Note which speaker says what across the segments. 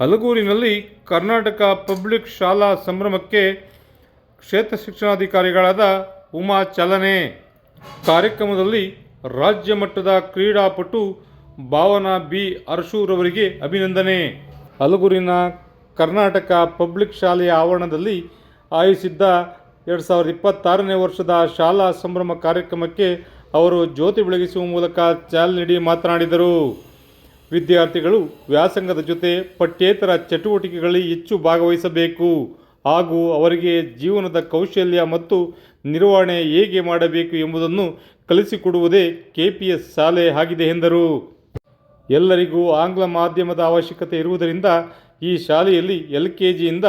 Speaker 1: ಹಲಗೂರಿನಲ್ಲಿ Karnataka public ಶಾಲಾ ಸಂಭ್ರಮಕ್ಕೆ ಕ್ಷೇತ್ರ ಶಿಕ್ಷಣಾಧಿಕಾರಿಗಳಾದ ಉಮಾ ಚಲನೆ ಕಾರ್ಯಕ್ರಮದಲ್ಲಿ ರಾಜ್ಯ ಮಟ್ಟದ ಕ್ರೀಡಾಪಟು ಭಾವನಾ ಬಿ ಅರಶೂರವರಿಗೆ ಅಭಿನಂದನೆ. ಹಲಗೂರಿನ ಕರ್ನಾಟಕ ಪಬ್ಲಿಕ್ ಶಾಲೆಯ ಆವರಣದಲ್ಲಿ ಆಯೋಜಿಸಿದ್ದ ಎರಡು ಸಾವಿರದ ಇಪ್ಪತ್ತಾರನೇ ವರ್ಷದ ಶಾಲಾ ಸಂಭ್ರಮ ಕಾರ್ಯಕ್ರಮಕ್ಕೆ ಅವರು ಜ್ಯೋತಿ ಬೆಳಗಿಸುವ ಮೂಲಕ ಚಾಲನೆ ನೀಡಿ ಮಾತನಾಡಿದರು. ವಿದ್ಯಾರ್ಥಿಗಳು ವ್ಯಾಸಂಗದ ಜೊತೆ ಪಠ್ಯೇತರ ಚಟುವಟಿಕೆಗಳಲ್ಲಿ ಹೆಚ್ಚು ಭಾಗವಹಿಸಬೇಕು ಹಾಗೂ ಅವರಿಗೆ ಜೀವನದ ಕೌಶಲ್ಯ ಮತ್ತು ನಿರ್ವಹಣೆ ಹೇಗೆ ಮಾಡಬೇಕು ಎಂಬುದನ್ನು ಕಲಿಸಿಕೊಡುವುದೇ ಕೆ ಪಿ ಎಸ್ ಶಾಲೆ ಆಗಿದೆ ಎಂದರು. ಎಲ್ಲರಿಗೂ ಆಂಗ್ಲ ಮಾಧ್ಯಮದ ಅವಶ್ಯಕತೆ ಇರುವುದರಿಂದ ಈ ಶಾಲೆಯಲ್ಲಿ ಎಲ್ ಕೆ ಜಿಯಿಂದ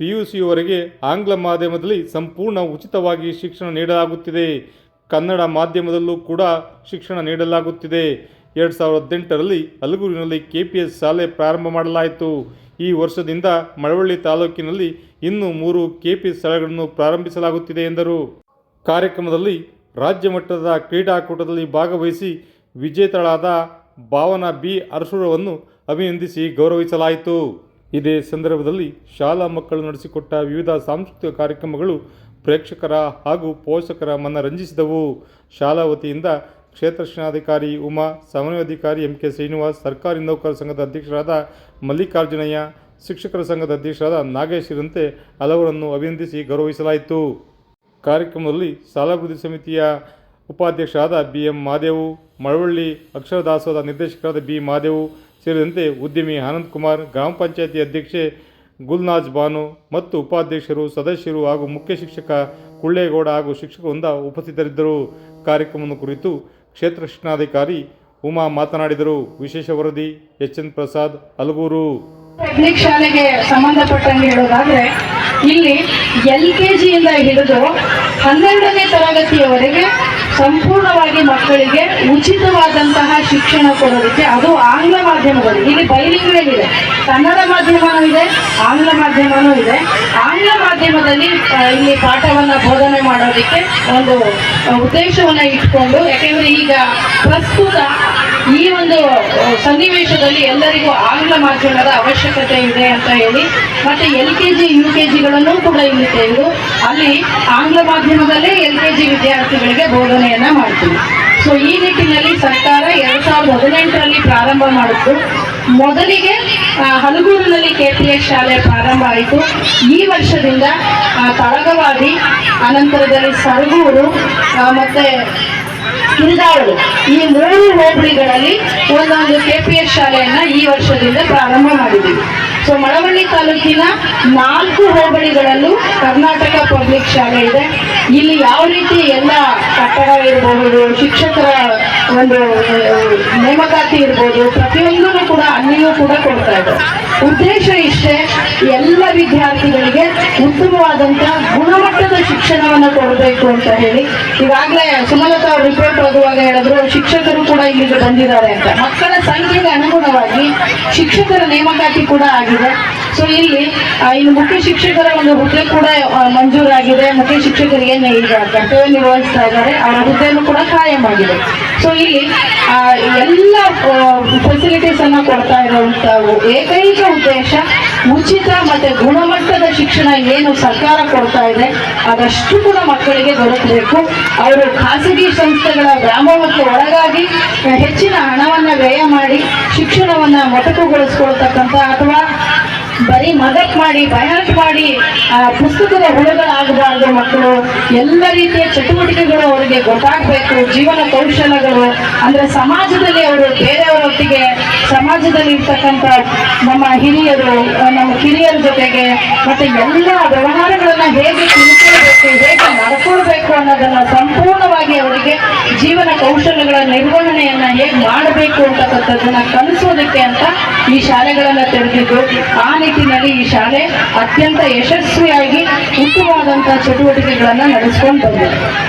Speaker 1: ಪಿ ಯು ಸಿಯವರೆಗೆ ಆಂಗ್ಲ ಮಾಧ್ಯಮದಲ್ಲಿ ಸಂಪೂರ್ಣ ಉಚಿತವಾಗಿ ಶಿಕ್ಷಣ ನೀಡಲಾಗುತ್ತಿದೆ. ಕನ್ನಡ ಮಾಧ್ಯಮದಲ್ಲೂ ಕೂಡ ಶಿಕ್ಷಣ ನೀಡಲಾಗುತ್ತಿದೆ. ಎರಡು ಸಾವಿರದ ಹದಿನೆಂಟರಲ್ಲಿ ಅಲಗೂರಿನಲ್ಲಿ ಕೆ ಪಿ ಎಸ್ ಶಾಲೆ ಪ್ರಾರಂಭ ಮಾಡಲಾಯಿತು. ಈ ವರ್ಷದಿಂದ ಮಳವಳ್ಳಿ ತಾಲೂಕಿನಲ್ಲಿ ಇನ್ನೂ ಮೂರು ಕೆ ಪಿ ಎಸ್ ಶಾಲೆಗಳನ್ನು ಪ್ರಾರಂಭಿಸಲಾಗುತ್ತಿದೆ ಎಂದರು. ಕಾರ್ಯಕ್ರಮದಲ್ಲಿ ರಾಜ್ಯ ಮಟ್ಟದ ಕ್ರೀಡಾಕೂಟದಲ್ಲಿ ಭಾಗವಹಿಸಿ ವಿಜೇತಳಾದ ಭಾವನಾ ಬಿ ಅರಸುರವನ್ನು ಅಭಿನಂದಿಸಿ ಗೌರವಿಸಲಾಯಿತು. ಇದೇ ಸಂದರ್ಭದಲ್ಲಿ ಶಾಲಾ ಮಕ್ಕಳು ನಡೆಸಿಕೊಟ್ಟ ವಿವಿಧ ಸಾಂಸ್ಕೃತಿಕ ಕಾರ್ಯಕ್ರಮಗಳು ಪ್ರೇಕ್ಷಕರ ಹಾಗೂ ಪೋಷಕರ ಮನ ರಂಜಿಸಿದವು. ಶಾಲಾ ವತಿಯಿಂದ ಕ್ಷೇತ್ರ ಶಿಕ್ಷಣಾಧಿಕಾರಿ ಉಮಾ ಸಮನ್ವಯಾಧಿಕಾರಿ ಎಂ ಕೆ ಶ್ರೀನಿವಾಸ್, ಸರ್ಕಾರಿ ನೌಕರರ ಸಂಘದ ಅಧ್ಯಕ್ಷರಾದ ಮಲ್ಲಿಕಾರ್ಜುನಯ್ಯ, ಶಿಕ್ಷಕರ ಸಂಘದ ಅಧ್ಯಕ್ಷರಾದ ನಾಗೇಶ್ ಇರಂತೆ ಹಲವರನ್ನು ಅಭಿನಂದಿಸಿ ಗೌರವಿಸಲಾಯಿತು. ಕಾರ್ಯಕ್ರಮದಲ್ಲಿ ಸಾಲಾಭಿವೃದ್ಧಿ ಸಮಿತಿಯ ಉಪಾಧ್ಯಕ್ಷರಾದ ಬಿ ಎಂ ಮಾದೇವು, ಮಳವಳ್ಳಿ ಅಕ್ಷರ ದಾಸೋಹದ ನಿರ್ದೇಶಕರಾದ ಬಿ ಮಾದೇವು ಸೇರಿದಂತೆ ಉದ್ಯಮಿ ಆನಂದ್ ಕುಮಾರ್, ಗ್ರಾಮ ಪಂಚಾಯತಿ ಅಧ್ಯಕ್ಷೆ ಗುಲ್ನಾಜ್ ಬಾನು ಮತ್ತು ಉಪಾಧ್ಯಕ್ಷರು, ಸದಸ್ಯರು ಹಾಗೂ ಮುಖ್ಯ ಶಿಕ್ಷಕ ಕುಳ್ಳೇಗೌಡ ಹಾಗೂ ಶಿಕ್ಷಕರಿಂದ ಉಪಸ್ಥಿತರಿದ್ದರು. ಕಾರ್ಯಕ್ರಮವನ್ನು ಕುರಿತು ಕ್ಷೇತ್ರ ಶಿಕ್ಷಣಾಧಿಕಾರಿ ಉಮಾ ಮಾತನಾಡಿದರು. ವಿಶೇಷ ವರದಿ H N Prasad, Alagur.
Speaker 2: Technique ಶಾಲೆಗೆ ಸಂಬಂಧಪಟ್ಟಂಗೆ ಹೇಳೋದಾದ್ರೆ, ಇಲ್ಲಿ ಎಲ್ ಕೆ ಜಿಯಿಂದ ಹಿಡಿದು ಹನ್ನೆರಡನೇ ತರಗತಿಯವರೆಗೆ ಸಂಪೂರ್ಣವಾಗಿ ಮಕ್ಕಳಿಗೆ ಉಚಿತವಾದಂತಹ ಶಿಕ್ಷಣ ಕೊಡೋದಕ್ಕೆ ಅದು ಆಂಗ್ಲ ಮಾಧ್ಯಮದಲ್ಲಿ, ಇಲ್ಲಿ ಬೈಲಿಂಗ್ ಇದೆ. ಕನ್ನಡ ಮಾಧ್ಯಮನೂ ಇದೆ, ಆಂಗ್ಲ ಮಾಧ್ಯಮನೂ ಇದೆ. ಆಂಗ್ಲ ಮಾಧ್ಯಮದಲ್ಲಿ ಇಲ್ಲಿ ಪಾಠವನ್ನ ಬೋಧನೆ ಮಾಡೋದಕ್ಕೆ ಒಂದು ಉದ್ದೇಶವನ್ನ ಇಟ್ಕೊಂಡು, ಯಾಕೆಂದ್ರೆ ಈಗ ಪ್ರಸ್ತುತ ಈ ಒಂದು ಸನ್ನಿವೇಶದಲ್ಲಿ ಎಲ್ಲರಿಗೂ ಆಂಗ್ಲ ಮಾಧ್ಯಮದ ಅವಶ್ಯಕತೆ ಇದೆ ಅಂತ ಹೇಳಿ, ಮತ್ತೆ L K G, U K ಜಿಗಳನ್ನು ಕೂಡ ಇಲ್ಲಿ ತೆಗೆದು ಅಲ್ಲಿ ಆಂಗ್ಲ ಮಾಧ್ಯಮದಲ್ಲೇ ಎಲ್ ಕೆ ಜಿ ವಿದ್ಯಾರ್ಥಿಗಳಿಗೆ ಬೋಧನೆಯನ್ನ ಮಾಡ್ತೀವಿ. ಸೊ ಈ ನಿಟ್ಟಿನಲ್ಲಿ ಸರ್ಕಾರ ಎರಡ್ ಸಾವಿರದ ಹದಿನೆಂಟರಲ್ಲಿ ಪ್ರಾರಂಭ ಮಾಡಿದ್ದು. ಮೊದಲಿಗೆ ಹಲಗೂರಿನಲ್ಲಿ ಕೆ ಪಿ ಎಸ್ ಶಾಲೆ ಪ್ರಾರಂಭ ಆಯಿತು. ಈ ವರ್ಷದಿಂದ ಆ, ತಳಗವಾಡಿ ಅನಂತರದಲ್ಲಿ ಸರಗೂರು ಮತ್ತೆ ಕಿರಿದಾವಳು ಈ ಮೂರು ಹೋಬಳಿಗಳಲ್ಲಿ ಒಂದೊಂದು ಕೆಪಿಎಸ್ ಶಾಲೆಯನ್ನ ಈ ವರ್ಷದಿಂದ ಪ್ರಾರಂಭ ಮಾಡಿದ್ದೀವಿ ಸೊ ಮಳವಳ್ಳಿ ತಾಲೂಕಿನ ನಾಲ್ಕು ಹೋಬಳಿಗಳಲ್ಲೂ ಕರ್ನಾಟಕ ಪಬ್ಲಿಕ್ ಶಾಲೆ ಇದೆ. ಇಲ್ಲಿ ಯಾವ ರೀತಿ ಎಲ್ಲ ಕಟ್ಟಡ ಇರಬಹುದು ಶಿಕ್ಷಕರ ಒಂದು ನೇಮಕಾತಿ ಇರ್ಬೋದು, ಪ್ರತಿಯೊಂದನ್ನು ಕೂಡ ಅಲ್ಲಿಯೂ ಕೂಡ ಕೊಡ್ತಾ ಇದೆ. ಉದ್ದೇಶ ಇಷ್ಟೇ, ಎಲ್ಲ ವಿದ್ಯಾರ್ಥಿಗಳಿಗೆ ಉತ್ತಮವಾದಂತಹ ಗುಣಮಟ್ಟದ ಶಿಕ್ಷಣವನ್ನು ಕೊಡಬೇಕು ಅಂತ ಹೇಳಿ. ಈಗಾಗಲೇ ಸುಮಲತಾ ಅವ್ರ ರಿಪೋರ್ಟ್ ಓದುವಾಗ ಹೇಳಿದ್ರು, ಶಿಕ್ಷಕರು ಕೂಡ ಇಲ್ಲಿಗೆ ಬಂದಿದ್ದಾರೆ ಅಂತ. ಮಕ್ಕಳ ಸಂಖ್ಯೆಗೆ ಅನುಗುಣವಾಗಿ ಶಿಕ್ಷಕರ ನೇಮಕಾತಿ ಕೂಡ ಆಗಿದೆ. ಸೊ ಇಲ್ಲಿ ಇನ್ನು ಮುಖ್ಯ ಶಿಕ್ಷಕರ ಒಂದು ಹುದ್ದೆ ಕೂಡ ಮಂಜೂರಾಗಿದೆ. ಮುಖ್ಯ ಶಿಕ್ಷಕರಿಗೆ ಈಗ ಕರ್ತವ್ಯ ನಿರ್ವಹಿಸ್ತಾ ಇದ್ದಾರೆ, ಅವರ ಹುದ್ದೆಯನ್ನು ಕೂಡ ಕಾಯಂ ಆಗಿದೆ. ಸೊ ಇಲ್ಲಿ ಎಲ್ಲ ಫೆಸಿಲಿಟೀಸ್ ಅನ್ನು ಕೊಡ್ತಾ ಇರುವಂತ ಏಕೈಕ ಉದ್ದೇಶ ಉಚಿತ ಮತ್ತೆ ಗುಣಮಟ್ಟದ ಶಿಕ್ಷಣ ಏನು ಸರ್ಕಾರ ಕೊಡ್ತಾ ಇದೆ, ಅದಷ್ಟು ಕೂಡ ಮಕ್ಕಳಿಗೆ ದೊರಕಬೇಕು. ಅವರು ಖಾಸಗಿ ಸಂಸ್ಥೆಗಳ ವ್ಯಾಮೋಹಕ್ಕೆ ಒಳಗಾಗಿ ಹೆಚ್ಚಿನ ಹಣವನ್ನು ವ್ಯಯ ಮಾಡಿ ಶಿಕ್ಷಣವನ್ನು ಮೊಟಕುಗೊಳಿಸ್ಕೊಳ್ತಕ್ಕಂಥ ಅಥವಾ ಬರೀ ಮದಕ್ ಮಾಡಿ, ಬಯಾಟ್ ಮಾಡಿ ಪುಸ್ತಕದ ಹುಳುಗಳಾಗಬಾರ್ದು ಮಕ್ಕಳು. ಎಲ್ಲ ರೀತಿಯ ಚಟುವಟಿಕೆಗಳು ಅವರಿಗೆ ಗೊತ್ತಾಗಬೇಕು. ಜೀವನ ಕೌಶಲ್ಯಗಳು ಅಂದ್ರೆ ಸಮಾಜದಲ್ಲಿ ಅವರು ಬೇರೆಯವರೊಟ್ಟಿಗೆ ಸಮಾಜದಲ್ಲಿ ಇರ್ತಕ್ಕಂಥ ನಮ್ಮ ಹಿರಿಯರು ನಮ್ಮ ಕಿರಿಯರ ಜೊತೆಗೆ ಮತ್ತೆ ಎಲ್ಲ ವ್ಯವಹಾರಗಳನ್ನ ಹೇಗೆ ತಿಳ್ಕೊಳ್ಬೇಕು, ಹೇಗೆ ನಡ್ಕೊಳ್ಬೇಕು ಅನ್ನೋದನ್ನ ಸಂಪೂರ್ಣವಾಗಿ ಅವರಿಗೆ ಜೀವನ ಕೌಶಲ್ಯಗಳ ನಿರ್ವಹಣೆಯನ್ನ ಹೇಗೆ ಮಾಡಬೇಕು ಅಂತಕ್ಕಂಥದ್ದನ್ನ ಕಲಿಸೋದಕ್ಕೆ ಅಂತ ಈ ಶಾಲೆಗಳನ್ನ ತೆರೆದಿದ್ದು. ಆ ನಿಟ್ಟಿನಲ್ಲಿ ಈ ಶಾಲೆ ಅತ್ಯಂತ ಯಶಸ್ವಿಯಾಗಿ ಉತ್ತಮವಾದಂತಹ ಚಟುವಟಿಕೆಗಳನ್ನ ನಡೆಸ್ಕೊಂಡು ಬಂದಿದೆ.